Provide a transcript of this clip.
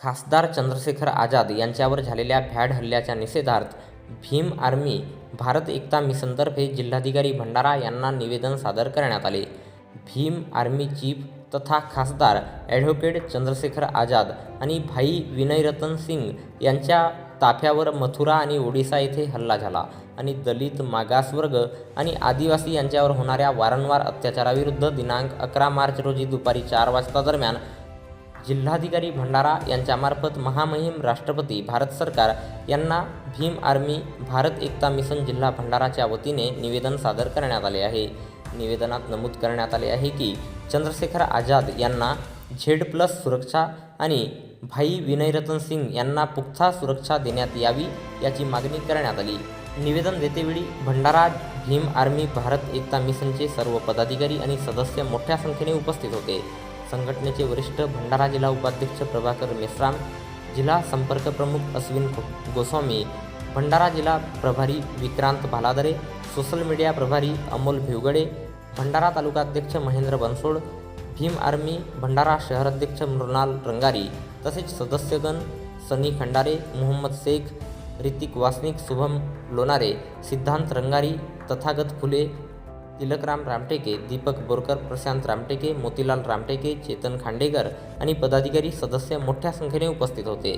खासदार चंद्रशेखर आझाद यांच्यावर झालेल्या भ्याड हल्ल्याच्या निषेधार्थ भीम आर्मी भारत एकता मिशनतर्फे जिल्हाधिकारी भंडारा यांना निवेदन सादर करण्यात आले. भीम आर्मी चीफ तथा खासदार ॲडव्होकेट चंद्रशेखर आझाद आणि भाई विनयरतन सिंग यांच्या ताफ्यावर मथुरा आणि ओडिसा येथे हल्ला झाला आणि दलित मागासवर्ग आणि आदिवासी यांच्यावर होणाऱ्या वारंवार अत्याचाराविरुद्ध दिनांक अकरा मार्च रोजी दुपारी चार वाजता दरम्यान जिल्हाधिकारी भंडारा यांच्यामार्फत महामहिम राष्ट्रपती भारत सरकार यांना भीम आर्मी भारत एकता मिशन जिल्हा भंडाराच्या वतीने निवेदन सादर करण्यात आले आहे. निवेदनात नमूद करण्यात आले आहे की चंद्रशेखर आझाद यांना झेड प्लस सुरक्षा आणि भाई विनयरतन सिंग यांना पुख्ता सुरक्षा देण्यात यावी याची मागणी करण्यात आली. निवेदन देतेवेळी भंडारा भीम आर्मी भारत एकता मिशनचे सर्व पदाधिकारी आणि सदस्य मोठ्या संख्येने उपस्थित होते. संघटनेचे वरिष्ठ भंडारा जिल्हा उपाध्यक्ष प्रभाकर मेश्राम जिल्हा संपर्क प्रमुख अश्विन गोस्वामी भंडारा जिल्हा प्रभारी विक्रांत भालादरे सोशल मीडिया प्रभारी अमोल भिवगडे भंडारा तालुकाध्यक्ष महेंद्र बनसोड भीम आर्मी भंडारा शहराध्यक्ष मृणाल रंगारी तसेच सदस्यगण सनी खंडारे मोहम्मद शेख ऋतिक वासनिक शुभम लोणारे सिद्धांत रंगारी तथागत फुले तिलकराम रामटेके दीपक बोरकर प्रशांत रामटेके मोतीलाल रामटेके चेतन खांडेकर आणि पदाधिकारी सदस्य मोठ्या संख्येने उपस्थित होते.